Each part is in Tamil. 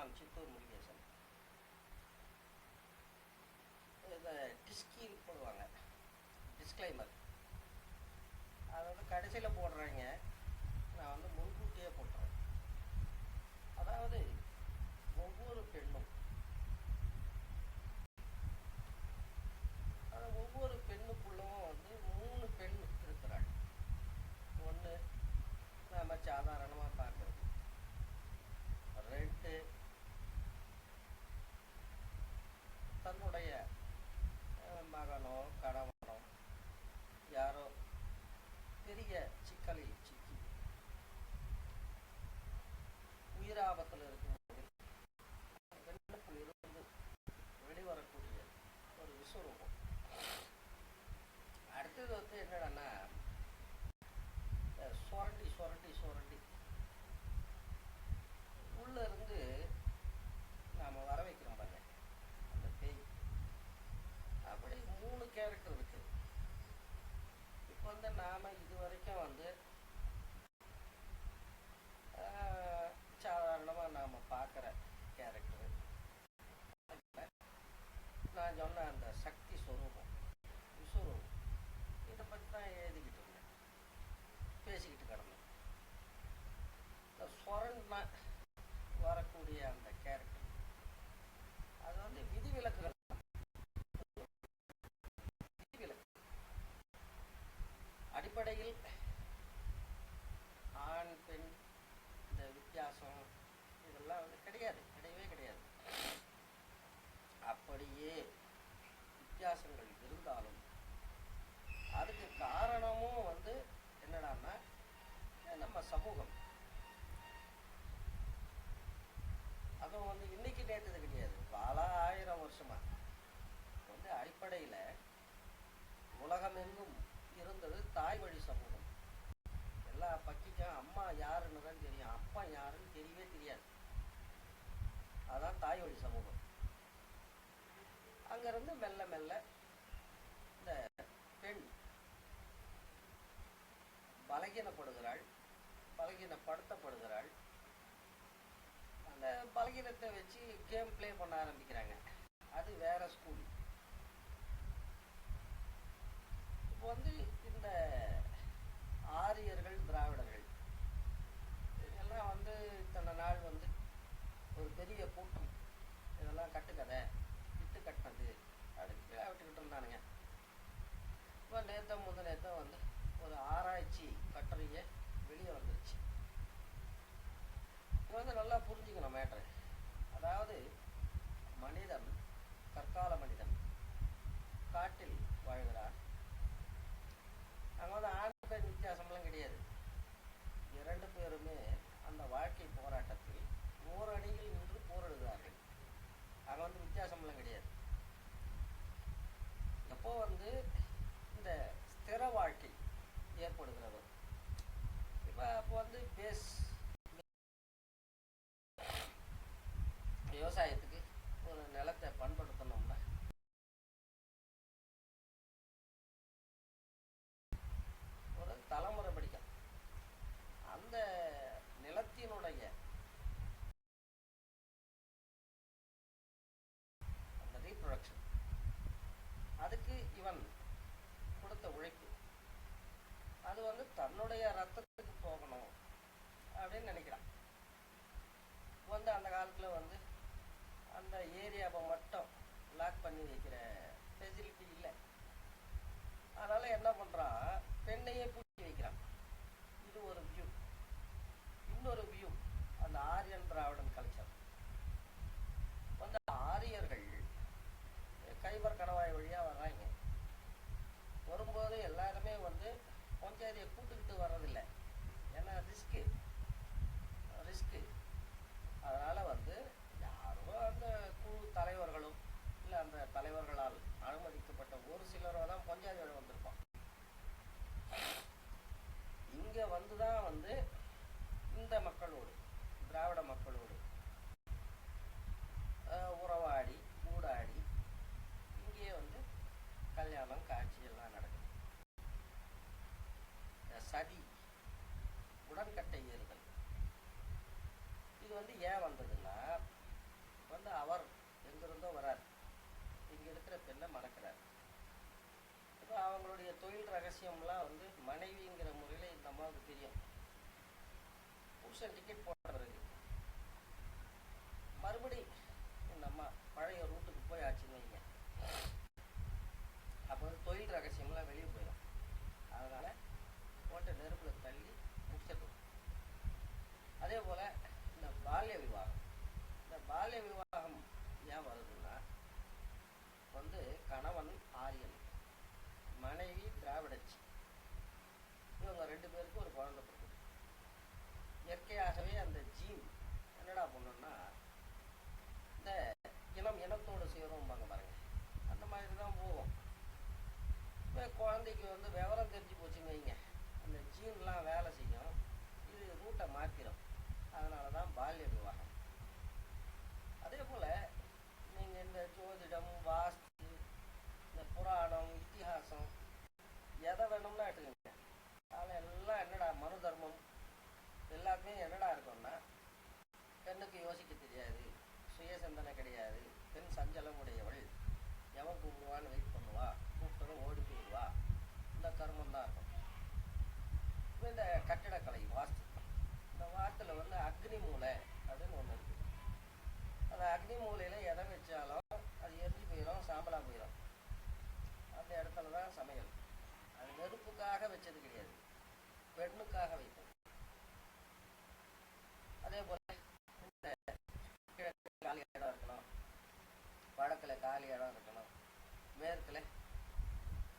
நான் சித்தூர் முருகேசன் இதை டிஸ்கின்னு போடுவாங்க. டிஸ்க்ளைமர் அதை வந்து கடைசியில் போடுறாங்க. நான் வந்து முன்கூட்டியே போட்டுறேன். அதாவது ஒவ்வொரு பெண்ணும் ஒவ்வொரு பெண்ணுக்குள்ளவும் வந்து மூணு பெண் இருக்கிறாள் ஒன்று நம்ம சாதாரணமாக பார்க்குறது ரெண்டு தன்னுடைய அஹ், மகனோ கணவனோ யாரோ பெரிய சிக்கலில் சிக்கி உயிராபத்தில் இருக்கும்போது அந்த பெண்ணுக்குள் இருந்து வெளிவரக்கூடிய ஒரு விஸ்வரூபம் அடுத்தது வந்து என்னடான்னா இந்த சுரண்டி சுரண்டி. உள்ள இருந்து நாம வர வைக்கிறோம் பாருங்க. அந்த பேய். அப்படி மூணு கேரக்டர் இருக்கு. இப்போ வந்து நாம இது வரைக்கும் வந்து சாதாரணமாக நாம் பார்க்குற கேரக்டர் நான் சொன்ன அந்த சக்தி ஸ்வரூபம் விஸ்வரூபம். இதை பற்றி தான் எழுதிக்கிட்டு இருந்தேன். பேசிக்கிட்டு கிடந்தேன். இந்த வரக்கூடிய அந்த கேரக்டர் அது வந்து விதிவிலக்குகள். விதிவிலக்கு. அடிப்படையில் ஆண் பெண் இந்த வித்தியாசம் இதெல்லாம் வந்து கிடையாது. கிடையவே கிடையாது. அப்படியே வித்தியாசங்கள் இருந்தாலும் அதுக்கு காரணமும் வந்து என்னடான்னா நம்ம சமூகம். அதுவும் வந்து இன்னைக்கு நேற்றது கிடையாது. பல ஆயிரம் வருஷமா. வந்து அடிப்படையில் உலகமெங்கும் இருந்தது தாய் வழி சமூகம். எல்லா பக்கிக்கும் அம்மா யாருன்னு தான் தெரியும். அப்பா யாருன்னு தெரியவே தெரியாது. அதான் தாய் வழி சமூகம். அங்கேருந்து மெல்ல மெல்ல இந்த பெண் பலகீனப்படுகிறாள். பலகீனப்படுத்தப்படுகிறாள். அந்த பலகீனத்தை வச்சு கேம் ப்ளே பண்ண ஆரம்பிக்கிறாங்க. அது வேற ஸ்கூல் இப்போ வந்து இந்த ஆரியர்கள் திராவிடர்கள் இதெல்லாம் வந்து இத்தனை நாள் வந்து ஒரு பெரிய கூட்டம். இதெல்லாம் கட்டுக்கதை. இட்டு கட்டினது. அப்படின்னு கீழே விட்டுக்கிட்டு இருந்தானுங்க. இப்போ நேற்ற முதல் நேற்ற வந்து ஒரு ஆராய்ச்சி கட்டுரையை வெளியே வந்தது. இது வந்து நல்லா புரிஞ்சுக்கணும் மேட்ரு அதாவது மனிதன் கற்கால மனிதன் காட்டில் வாழ்கிறார் அங்கே வந்து ஆண் பெண் வித்தியாசம்லாம் கிடையாது இரண்டு பேருமே அந்த வாழ்க்கை போராட்டத்தில் ஓர் அணியில் நின்று போரிடுகிறார்கள் அங்கே வந்து வித்தியாசம்லாம் கிடையாது எப்போ வந்து இந்த ஸ்திர வாழ்க்கை ஏற்படுகிறது இப்போ அப்போ வந்து பேஸ் விவசாயத்துக்கு ஒரு நிலத்தை பண்படுத்தணும்னா ஒரு தலைமுறை படிக்கும் அந்த நிலத்தினுடைய அந்த ரீப்ரொடக்ஷன் அதுக்கு இவன் கொடுத்த உழைப்பு அது வந்து தன்னுடைய ரத்தத்துக்கு போகணும் அப்படின்னு நினைக்கிறான் வந்து அந்த காலத்தில் வந்து அந்த ஏரியாவை மட்டும் லாக் பண்ணி வைக்கிற ஃபெசிலிட்டி இல்லை. அதனால் என்ன பண்ணுறான் பெண்ணையே பூட்டி வைக்கிறான். இது ஒரு வியூ இன்னொரு வியூ அந்த ஆரியன் திராவிடன் கல்ச்சர். வந்து ஆரியர்கள் கைபர் கணவாய் வழியாக வர்றாங்க. வரும்போது எல்லாருமே வந்து பஞ்சாயத்தை கூட்டுக்கிட்டு வர்றதில்லை ஏன்னா ரிஸ்க்கு ரிஸ்க்கு அதனால் வந்து யாரோ அந்த குழு தலைவர்களும் இல்லை அந்த தலைவர்களால் அனுமதிக்கப்பட்ட ஒரு சிலரோ தான் வந்திருப்பான். இங்கே வந்து தான் வந்து இந்த மக்களோடு திராவிட மக்களோடு அஹ், உறவாடி ஊடாடி இங்கேயே வந்து கல்யாணம் காட்சி எல்லாம் நடக்குது இந்த சதி உடன்கட்டை ஏறுதல் இது வந்து ஏன் வந்ததுன்னா வந்து அவர் எங்கிருந்தோ வரார் இங்க இருக்கிற பெண்ணை மணக்கிறார் இப்போ அவங்களுடைய தொழில் ரகசியம்லாம் வந்து மனைவிங்கிற முறையில் இந்த அம்மாவுக்கு தெரியும். புருஷன் டிக்கெட் போடுறது மறுபடி இந்த அம்மா பழைய ரூட்டுக்கு போய் ஆச்சுன்னு வைங்க. அப்போ வந்து தொழில் ரகசியம்லாம் வெளியே போயிடும். அதனால போட்ட நெருப்புல தள்ளி முடிச்சிடும் அதே போல இந்த பால்ய விவாகம். இந்த பால்ய விவாகம் ஏன் வருதுன்னா வந்து கணவன் மனைவி திராவிடச்சி. இவங்க ரெண்டு பேருக்கும் ஒரு குழந்தை பிறகு இயற்கையாகவே அந்த ஜீன் என்னடா பண்ணணும்னா இந்த இனம் இனத்தோடு சேரும்பாங்க பாருங்க. அந்த மாதிரி தான் போகும். இப்போ குழந்தைக்கு வந்து விவரம் தெரிஞ்சு போச்சுன்னு வைங்க. அந்த ஜீன்லாம் வேலை செய்யும். இது ரூட்டை மாற்றிடும் அதனால தான் பால்ய விவாகம். அதே போல் நீங்கள் இந்த ஜோதிடம் வாஸ்து இந்த புராணம் இத்திஹாசம் எதை வேணும்னா எடுத்துக்கோங்க அதில் எல்லாம் என்னடா மனு தர்மம் எல்லாமே என்னடா இருக்கும்னா பெண்ணுக்கு யோசிக்க தெரியாது சுய சிந்தனை கிடையாது பெண் சஞ்சலம் உடையவள் எவன் கூப்பிடுவான்னு வெயிட் பண்ணுவா கூப்பிட்டதும் ஓடி போயிடுவா. இந்த கர்மம் தான் இருக்கும் இந்த கட்டிடக்கலை வாஸ்து இந்த வாஸ்துல வந்து அக்னி மூலை அப்படின்னு ஒன்று இருக்குது அந்த அக்னி மூலையில் எதை வச்சாலும் அது எரிஞ்சு போயிடும் சாம்பலாக போயிடும் அந்த இடத்துல தான் சமையல். அது நெருப்புக்காக வச்சது கிடையாது. பெண்ணுக்காக வைப்போம் அதே போல இந்த கிழக்கு காலி இடம் இருக்கணும் வடக்கில் காலி இடம் இருக்கணும். மேற்கில்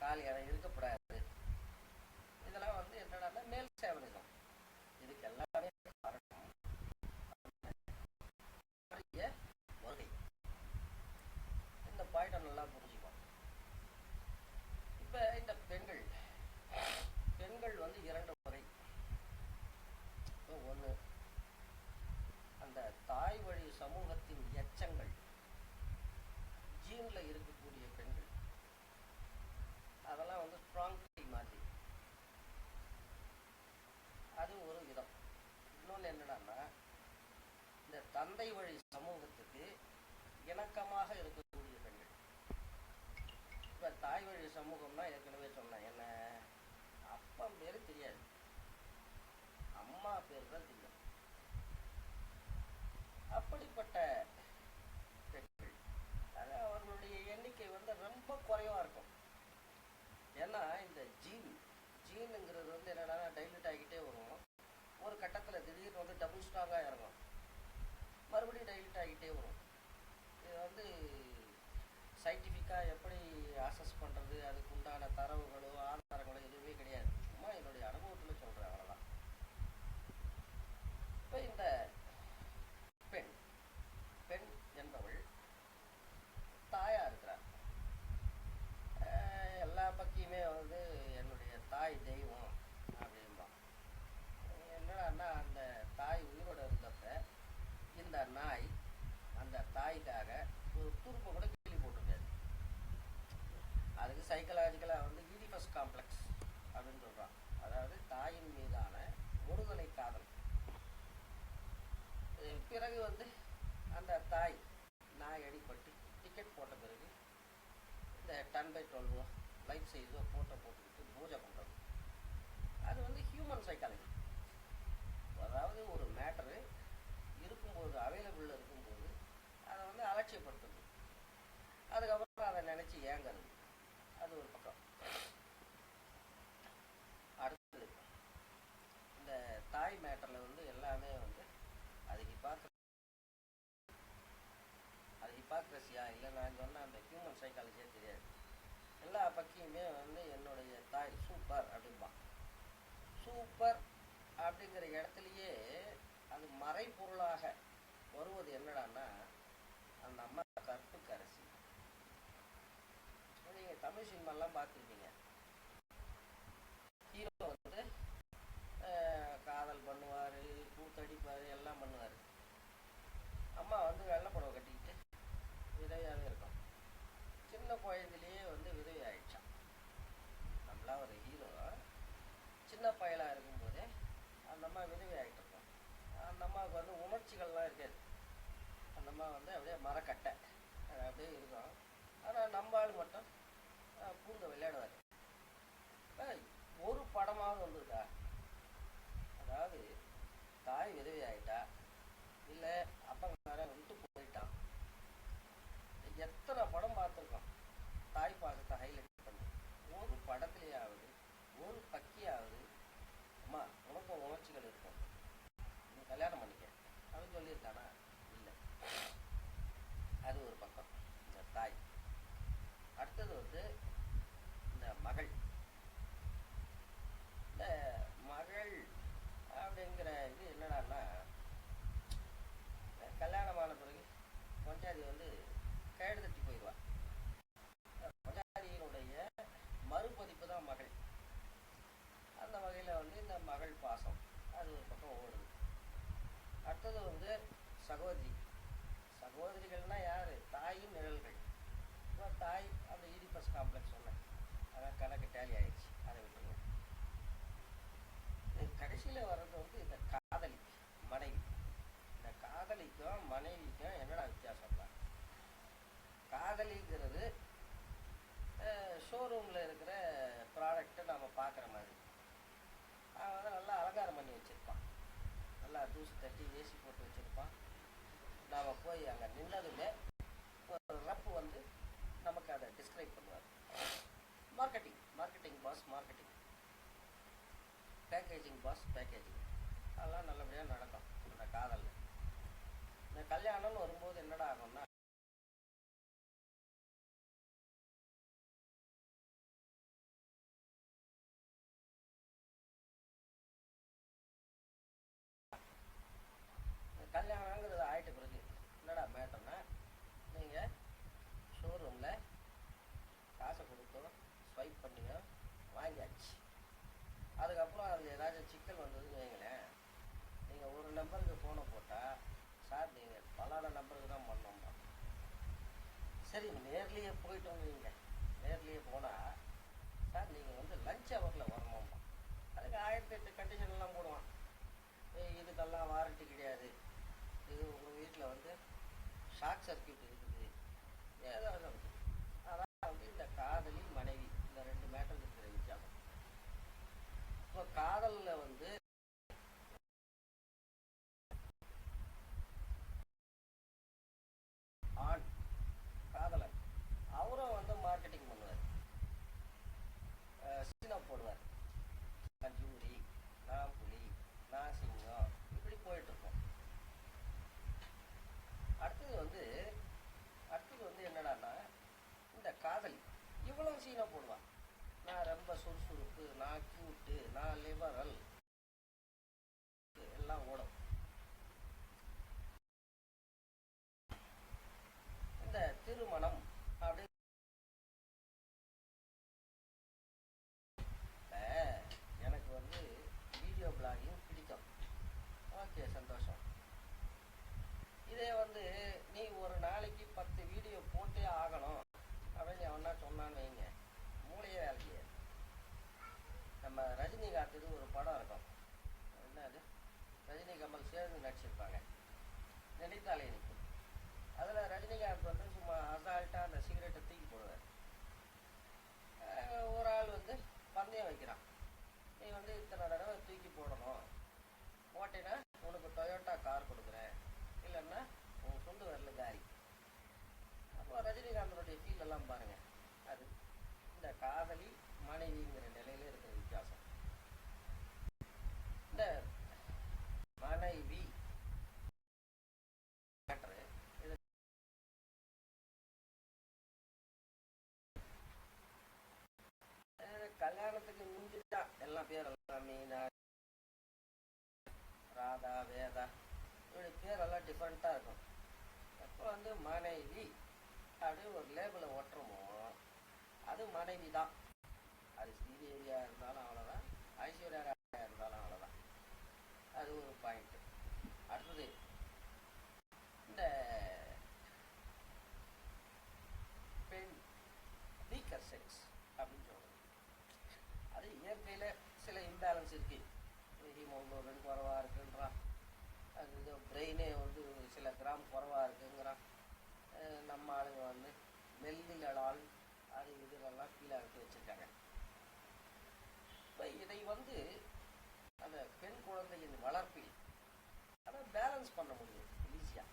காலி இடம் இருக்கக்கூடாது இதெல்லாம் வந்து என்னடா மேல் சேவனிசம் இதுக்கு எல்லாமே காரணம். வருகை இந்த பாயிண்டை நல்லா புரிஞ்சுக்கணும் இப்போ இந்த பெண்கள் பெண்கள் வந்து இரண்டு முறை. ஒன்று அந்த தாய் வழி சமூகத்தின் ஜீன்ல இருக்கக்கூடிய பெண்கள். அதெல்லாம் வந்து ஸ்ட்ராங் மாதிரி. அது ஒரு விதம் இன்னொன்று என்னடான்னா இந்த தந்தை வழி சமூகத்துக்கு இணக்கமாக இருக்கக்கூடிய பெண்கள். இப்போ தாய் வழி சமூகம்னா ஏற்கனவே சொன்னேன். என்ன? அப்பா பேர் தெரியாது. அம்மா பேர் தான் தெரியும். அப்படிப்பட்ட பெண்கள் அது அவர்களுடைய எண்ணிக்கை வந்து ரொம்ப குறைவாக இருக்கும். ஏன்னா இந்த ஜீன் ஜீனுங்கிறது வந்து என்னென்னா டைல்யூட் ஆகிட்டே வரும். ஒரு கட்டத்தில் திடீர்னு வந்து டபுள் ஸ்ட்ராங்காக இறங்கும். மறுபடியும் டைல்யூட் ஆகிட்டே வரும். இது வந்து சயின்டிஃபிக்காக எப்படி அசஸ் பண்ணுறது அதுக்கு உண்டான தரவுகளோ ஆதாரங்களோ எதுவுமே கிடையாது. சும்மா என்னுடைய அனுபவத்தில் சொல்கிறேன் அவ்வளோதான் இப்போ இந்த பெண் பெண் என்பவள் தாயா இருக்கிறார் அஹ் எல்லா பக்கியுமே வந்து என்னுடைய தாய் தெய்வம் அப்படிம்பான் என்னடான்னா அந்த தாய் உயிரோடு இருந்தப்ப இந்த நாய் அந்த தாய்க்காக ஒரு துருப்பை கூட கிள்ளி போட்டிருக்காது. அதுக்கு சைக்கலாஜிக்கலாக வந்து ஈடிபஸ் காம்ப்ளெக்ஸ் அப்படின்னு சொல்கிறான் அதாவது தாயின் மீதான ஒருதலை காதல். பிறகு வந்து அந்த தாய் நாய் அடிப்பட்டு டிக்கெட் போட்ட பிறகு இந்த டென் பை டுவெல்வோ லைஃப் சைஸோ ஃபோட்டோ போட்டுக்கிட்டு பூஜை பண்ணுறது அது வந்து ஹியூமன் சைக்காலஜி அதாவது ஒரு மேட்டரு இருக்கும்போது அவைலபிள் இருக்கும்போது அதை வந்து அலட்சியப்படுத்துறது. அதுக்கப்புறம் அதை நினச்சி ஏங்குறது. அது ஒரு பக்கம். அடுத்தது இந்த தாய் மேட்டரில் வந்து எல்லாமே வந்து அது ஹிப்பாக்ர அது ஹிப்பாக்ரஸியா இல்லை நான் சொன்ன அந்த ஹியூமன் சைக்காலஜியே தெரியாது. எல்லா பக்கியுமே வந்து என்னுடைய தாய் சூப்பர் அப்படிம்பா. சூப்பர் அப்படிங்கிற இடத்துலையே அது மறைபொருளாக வருவது என்னடான்னா அந்த அம்மா கற்பு கரசி. நீங்கள் தமிழ் சினிமாலாம் பார்த்துருப்பீங்க. ஹீரோ வந்து காதல் பண்ணுவார் பூத்தடிப்பார் எல்லாம் பண்ணுவார். அம்மா வந்து வெள்ளை கட்டிக்கிட்டு விதவையாகவே இருக்கும். சின்ன குழந்தையிலேயே வந்து விதவி ஆயிடுச்சான் நம்மளா ஒரு ஹீரோ சின்ன பயலாக இருக்கும்போதே அந்த அம்மா விதவை இருக்கும் அந்த அம்மாவுக்கு வந்து உணர்ச்சிகள்லாம் இருக்காது. அந்த அம்மா வந்து அப்படியே மரக்கட்டை. அது அப்படியே இருக்கும். ஆனால் நம்ம ஆள் மட்டும் அஹ், பூந்து விளையாடுவார். ஒரு படமாவது வந்திருக்கா? அதாவது தாய் விதவி ஆயிட்டா? இல்லை அப்பங்காரன் விட்டு போயிட்டான் எத்தனை படம் பார்த்துருக்கோம். தாய் பாசத்தை ஹைலைட் பண்ணி. ஒரு படத்துலேயாவது ஒரு பக்கியாவது அம்மா உனக்கும் உணர்ச்சிகள் இருக்கும் நீ கல்யாணம் பண்ணிக்க அப்படின்னு இல்லை. அது ஒரு பக்கம். இந்த தாய். அடுத்தது வந்து இந்த மகள். இந்த மகள் அப்படிங்கிற இது என்னடான்னா கல்யாணமான பிறகு பொஞ்சாதி வந்து கயிறு தட்டி போயிடுவா பொஞ்சாதியினுடைய மறுபதிப்பு தான் மகள் அந்த வகையில் வந்து இந்த மகள் பாசம் அது ஒரு பக்கம் ஓடுது அடுத்தது வந்து சகோதரி. சகோதரிகள்னா யார்? தாயின் நிழல்கள். இப்போ தாய் அந்த ஈடிபஸ் காம்ப்ளெக்ஸ் சொன்னேன். அதான் கணக்கு டேலி ஆயிடுச்சு. அதை விட்டுருங்க. கடைசியில் வர்றது வந்து இந்த காதலி மனைவி. இந்த காதலிக்கும் மனைவிக்கும் என்னடா வித்தியாசம்னா காதலிங்கிறது ஷோரூமில் இருக்கிற ப்ராடக்ட்டை நம்ம பார்க்குற மாதிரி. அதை நல்லா அலங்காரம் பண்ணி வச்சுருப்பான் நல்லா தூசு தட்டி ஏசி போட்டு வச்சுருப்பான். நாம் போய் அங்கே நின்னதுமே ஒரு ரப் வந்து நமக்கு அதை டிஸ்கிரைப் பண்ணுவார். Marketing marketing boss marketing packaging boss packaging அதெல்லாம் நல்லபடியாக நடக்கும். இந்த காதலில். இந்த கல்யாணம்னு வரும்போது என்னடா ஆகும்னா இந்த கல்யாணங்கிறது ஆயிட்ட பிறகு என்னடா மேட்டர்னா நீங்கள் ஷோரூமில் காசை கொடுத்தோம் ஸ்வைப் பண்ணிங்க வாங்கியாச்சு அதுக்கப்புறம் அதில் ஏதாச்சும் சிக்கல் வந்ததுன்னு வைங்களேன் நீங்கள் ஒரு நம்பருக்கு ஃபோனை போட்டால் சார் நீங்கள் பலான நம்பருக்கு தான் பண்ணோம்மா சரி நேர்லேயே போயிட்டோம் நீங்கள் நேர்லேயே போனால் சார் நீங்கள் வந்து லஞ்ச் ஹவரில் வரணும்மா. அதுக்கு ஆயிரத்தி எட்டு கண்டிஷன்லாம் போடுவான். ஏய், இதுக்கெல்லாம் வாரண்டி கிடையாது. இது உங்கள் வீட்டில் வந்து ஷார்ட் சர்க்யூட் இருக்குது. ஏதோ அதான் வந்து இந்த காதலி மனைவி இந்த ரெண்டு மேட்டர் இருக்கிற வித்தியாசம் இப்போ காதலில் வந்து ஆண் காதலன் அவரும் வந்து மார்க்கெட்டிங் பண்ணுவார் சீனா போடுவார் நான் ஜூரி நான் புலி நான் சிங்கம் இப்படி போயிட்டு இருக்கோம் அடுத்தது வந்து அடுத்தது வந்து என்னடான்னா இந்த காதலி இவ்வளவு சீனா போடுவான் நான் ரொம்ப சுறுசுறுப்பு நான் கியூட்டு நான் லிபரல் எல்லாம் ஓடும் இந்த திருமணம் அப்படி இப்ப எனக்கு வந்து வீடியோ பிளாகிங் பிடிக்கும் ஓகே சந்தோஷம் இதே வந்து நீ ஒரு நாளைக்கு பத்து வீடியோ போட்டே ஆகணும் அப்படின்னு எவனா சொன்னான்னு வைங்க மூளையே வேலைக்கு நம்ம ரஜினிகாந்த் இது ஒரு படம் இருக்கும். என்ன அது ரஜினி கமல் சேர்ந்து நடிச்சிருப்பாங்க. நினைத்தாலே நிற்கும். அதில் ரஜினிகாந்த் வந்து சும்மா அசால்ட்டாக அந்த சிகரெட்டை தூக்கி போடுவார். ஒரு ஆள் வந்து பந்தயம் வைக்கிறான். நீ வந்து இத்தனை தடவை தூக்கி போடணும். போட்டேன்னா உனக்கு டொயோட்டா கார் கொடுக்குறேன். இல்லைன்னா உன் சொந்த வரல காரி அப்போ ரஜினிகாந்தனுடைய ஃபீல் எல்லாம் பாருங்க. அது இந்த காதலி மனைவிங்கிற நிலையில இருக்கு. இந்த மனைவி கல்யாணத்துக்கு இது அஹ் கல்யாணத்துக்கு முந்திதான் எல்லாம் பேரெல்லாம் மீனா ராதா வேதா இப்படி பேரெல்லாம் டிஃப்ரெண்ட்டாக இருக்கும். அப்போ வந்து மனைவி அப்படி ஒரு லேபிளை ஒட்டுறோமோ அது மனைவி தான் அது ஸ்ரீதேவியாக இருந்தாலும் அவ்வளோ ஐஸ்வர்யா ராயா இருந்தாலும் அவ்வளோதான் அது ஒரு பாயிண்ட் அடுத்தது இந்த பெண் வீக்கர் செக்ஸ் அப்படின்னு சொல்றது அது இயற்கையில் சில இம்பேலன்ஸ் இருக்கு ஹீமோகுளோபின் குறவாக இருக்குன்றான். அது இது பிரெயினே வந்து சில கிராம் குறவாக இருக்குங்கிறான். நம்ம ஆளுங்க வந்து மெல்லிலால் அது இதுலெல்லாம் கீழே எடுத்து வச்சிருக்காங்க. இப்போ இதை வந்து அந்த பெண் குழந்தையின் வளர்ப்பில் அதை பேலன்ஸ் பண்ண முடியும் ஈஸியாக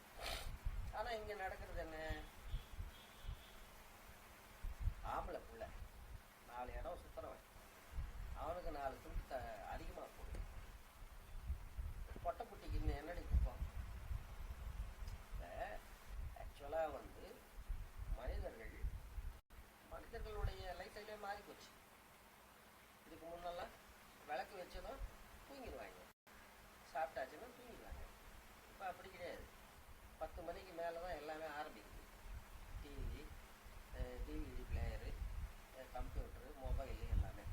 ஆனால் இங்கே நடக்கிறது என்ன? ஆம்பளை பிள்ளை நாலு இடம் சுற்றுறவன் அவனுக்கு நாலு துண்டு த அதிகமாக போடும் பொட்டைக்குட்டிக்கு இன்னும் என்னடி கொடுப்போம் ஆக்சுவலாக வந்து மனிதர்கள் மனிதர்களுடைய லைஃப் ஸ்டைலே மாறி போச்சு இதுக்கு விளக்கு வச்சதும் தூங்கிடுவாங்க. சாப்பிட்டாச்சுன்னா தூங்கிடுவாங்க. இப்போ அப்படி கிடையாது. பத்து மணிக்கு மேலே தான் எல்லாமே ஆரம்பிக்குது. TV DVD player computer mobile எல்லாமே.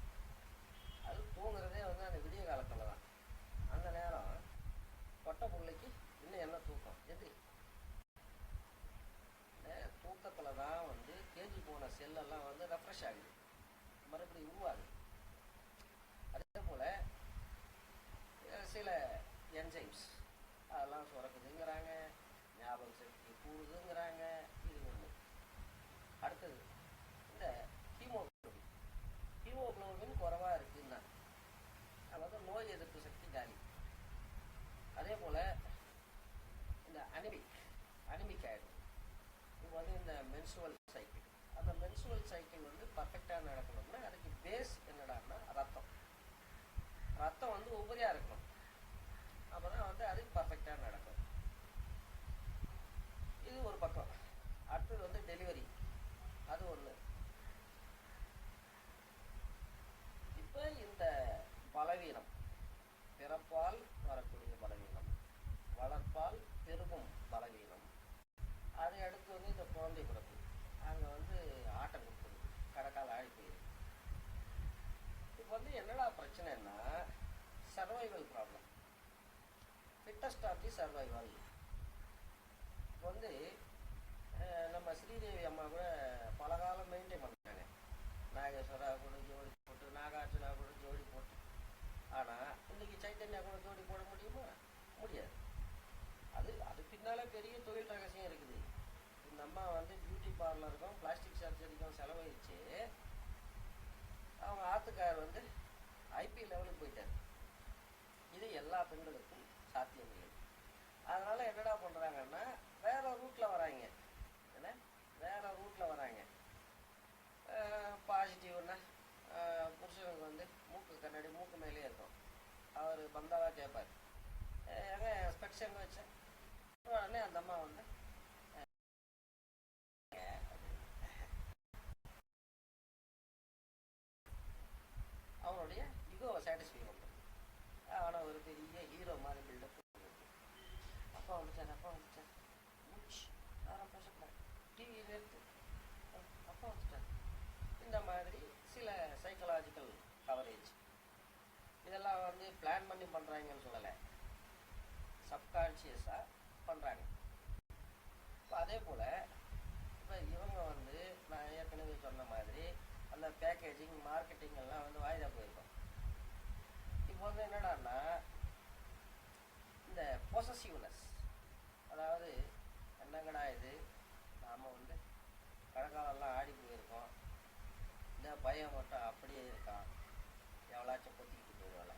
அது தூங்குறதே வந்து அந்த விடிய காலத்தில் தான். அந்த நேரம் கொட்டை பிள்ளைக்கு இன்னும் என்ன தூக்கம்? எது தூக்கத்தில் தான் வந்து தேஞ்சு போன செல்லெல்லாம் வந்து ரெஃப்ரெஷ் ஆகுது. மறுபடியும் உருவாகுது அதே போல் சில என்ஜைம்ஸ் அதெல்லாம் சுரக்குதுங்கிறாங்க. ஞாபகம் சக்தி கூடுதுங்கிறாங்க. இது ஒன்று அடுத்தது இந்த ஹீமோக்ளோபின். ஹீமோகுளோபின் குறைவாக இருக்குன்னா அதாவது நோய் எதிர்ப்பு சக்தி காலி அதே போல் இந்த அனிமிக் அனிமிக் ஆகிடும் இப்போ வந்து இந்த மென்சுவல் சைக்கிள் அந்த மென்சுவல் சைக்கிள் வந்து பர்ஃபெக்டாக நடக்கணும்னா அதுக்கு பேஸ் என்னடான்னா ரத்தம். ரத்தம் வந்து உபரியாக இருக்கணும். வந்து அது பர்ஃபெக்டாக நடக்கும். இது ஒரு பக்கம். அடுத்தது வந்து டெலிவரி அது ஒன்று இப்போ இந்த பலவீனம். பிறப்பால் வரக்கூடிய பலவீனம். வளர்ப்பால் பெருகும் பலவீனம். அதை அடுத்து வந்து இந்த குழந்தை பிறப்பு. அங்கே வந்து ஆட்டம் கொடுத்துருது கடைக்கால் ஆடி போயிடுது இப்போ வந்து என்னடா பிரச்சனைன்னா survival problem fittest of the survival இப்போ வந்து நம்ம ஸ்ரீதேவி அம்மா கூட பல காலம் மெயின்டைன் பண்ணாங்க நாகேஸ்வரா கூட ஜோடி போட்டு நாகார்ஜுனா கூட ஜோடி போட்டு. ஆனால் இன்னைக்கு சைத்தன்யா கூட ஜோடி போட முடியுமா? முடியாது. அது அது பின்னால் பெரிய தொழில் ரகசியம் இருக்குது. இந்த அம்மா வந்து பியூட்டி பார்லருக்கும் பிளாஸ்டிக் சர்ஜரிக்கும் செலவழிச்சு அவங்க ஆத்துக்கார் வந்து ஐபி லெவலுக்கு போயிட்டார். இது எல்லா பெண்களுக்கும். சாத்தியமில்லை. அதனால என்னடா பண்றாங்கன்னா வேற ரூட்ல வராங்க. என்ன? வேற ரூட்ல வராங்க. பாசிட்டிவ்னா புருஷனுக்கு வந்து மூக்கு கண்ணாடி மூக்கு மேலேயே இருக்கும். அவர் பந்தாவா கேட்பார் ஏங்க ஸ்பெக்ஸ் எங்க வச்சேன். உடனே அந்த அம்மா வந்து அஹ், அப்படின்னு. அவனுடைய ஈகோவை சாட்டிஸ்ஃபை பண்ணுறது அவனை ஒரு பெரிய ஹீரோ மாதிரி பில்டப் அப்பா வந்துச்சார் அப்பா வந்துச்சார் மூச்சு யாரும் பேசக்கூடாது டிவி நிறுத்து அஹ், அப்பா வந்துட்டார் இந்த மாதிரி சில சைக்கலாஜிக்கல் கவரேஜ் இதெல்லாம் வந்து பிளான் பண்ணி பண்ணுறாங்கன்னு சொல்லலை. சப்கான்ஷியஸாக பண்ணுறாங்க இப்போ அதே போல் இப்போ இவங்க வந்து நான் ஏற்கனவே சொன்ன மாதிரி அந்த பேக்கேஜிங் மார்க்கெட்டிங் எல்லாம் வந்து வாய்தா போயிருக்கோம். இப்போ வந்து என்னடான்னா இந்த பொசசிவ்னஸ் அதாவது என்னங்கடா இது? நாம் வந்து கடைக்காலெல்லாம் ஆடி போயிருக்கோம் பயம் மட்டும் அப்படியே இருக்கான். எவ்வளாச்சும் பொத்திக்கிட்டு போயிடுவாள?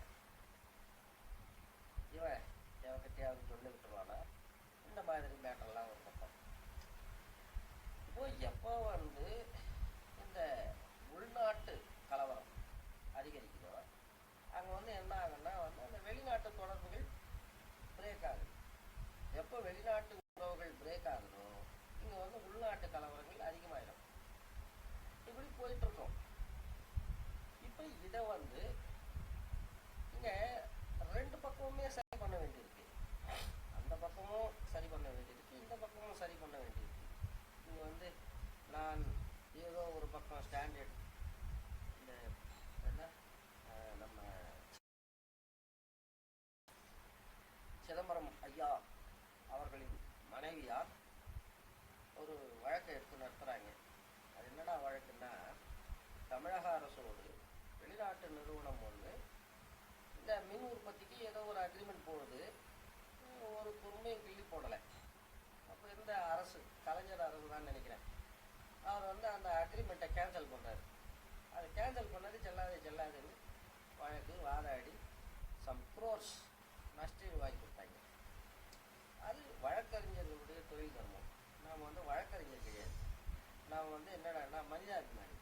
இவன் எவகிட்டயாவது சொல்லி விட்டுருவாள்? இந்த மாதிரி மேட்டர்லாம் ஒரு பக்கம். இப்போ எப்போ வந்து இந்த உள்நாட்டு கலவரம் அதிகரிக்குதோ அங்கே வந்து என்ன ஆகுன்னா வந்து அந்த வெளிநாட்டு தொடர்புகள் பிரேக் ஆகுது. எப்போ வெளிநாட்டு உறவுகள் பிரேக் ஆகுதோ இங்கே வந்து உள்நாட்டு கலவரங்கள் இப்படி போயிட்டு இருக்கோம் இப்போ இதை வந்து இங்கே ரெண்டு பக்கமுமே சரி பண்ண வேண்டியிருக்கு. அந்த பக்கமும் சரி பண்ண வேண்டியிருக்கு இந்த பக்கமும் சரி பண்ண வேண்டியிருக்கு. இங்கே வந்து நான் ஏதோ ஒரு பக்கம் ஸ்டாண்டர்ட் இந்த என்ன நம்ம சிதம்பரம் ஐயா அவர்களின் மனைவியார் ஒரு வழக்கை எடுத்து நடத்துகிறாங்க அது என்னடா வழக்குன்னா தமிழக அரசோடு வெளிநாட்டு நிறுவனம் ஒன்று. இந்த மின் உற்பத்திக்கு ஏதோ ஒரு அக்ரிமெண்ட் போடுது. ஒரு பொறுமையும் கிள்ளி போடலை. அப்போ இந்த அரசு கலைஞர் அரசு தான் நினைக்கிறேன். அவர் வந்து அந்த அக்ரிமெண்ட்டை கேன்சல் பண்ணுறாரு அதை கேன்சல் பண்ணது செல்லாது செல்லாதுன்னு வழக்கு வாதாடி சம் க்ரோர்ஸ் நஷ்டீடு வாங்கி கொடுத்தாங்க. அது வழக்கறிஞர்களுடைய தொழில் தர்மம். நாம் வந்து வழக்கறிஞர் கிடையாது. நாம் வந்து என்னடா மனிதாபிமானி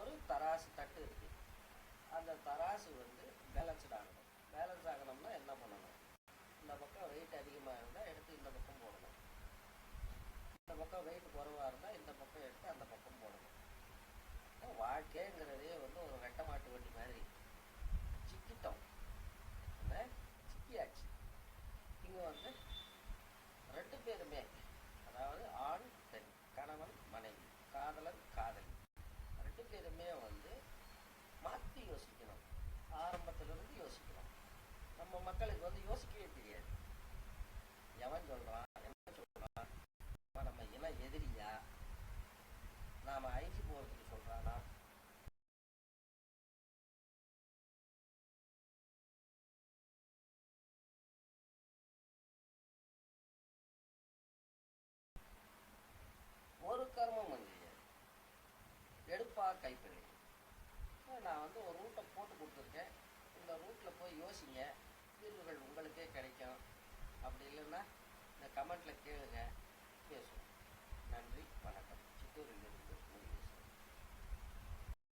ஒரு தராசு தட்டு இருக்கு அந்த தராசு வந்து பேலன்ஸ்ட் ஆகணும். பேலன்ஸ் ஆகணும்னா என்ன பண்ணணும்? இந்த பக்கம் வெயிட் அதிகமாக இருந்தால் எடுத்து இந்த பக்கம் போடணும். இந்த பக்கம் வெயிட் குறைவாக இருந்தால் இந்த பக்கம் எடுத்து அந்த பக்கம் போடணும். வாழ்க்கைங்கிறதே வந்து ஒரு வெட்ட மாட்டு வண்டி மாதிரி. சிக்கிட்டோம். சிக்கியாச்சு. இங்கே வந்து ரெண்டு பேருமே அதாவது ஆண் பெண் கணவன் மனைவி காதலன் காதலி ரெண்டு பேருமே வந்து மாற்றி யோசிக்கணும் ஆரம்பத்திலிருந்து யோசிக்கணும் நம்ம மக்களுக்கு வந்து யோசிக்கவே தெரியாது எவன் சொல்கிறான் என்ன சொல்கிறான் அவன் நம்ம இன எதிரியா நாம் அழிஞ்சு போகிறதுக்கு சொல்கிறானா ஒரு கர்மமும் செய்யாது எடுப்பா கைப்பிள்ளை நான் வந்து ஒரு ரூட்டை போட்டு கொடுத்துருக்கேன் இந்த ரூட்டில் போய் யோசிங்க தீர்வுகள் உங்களுக்கே கிடைக்கும். அப்படி இல்லைன்னா இந்த கமெண்ட்டில் கேளுங்க. பேசுவோம். நன்றி. வணக்கம். சித்தூரிலிருந்து.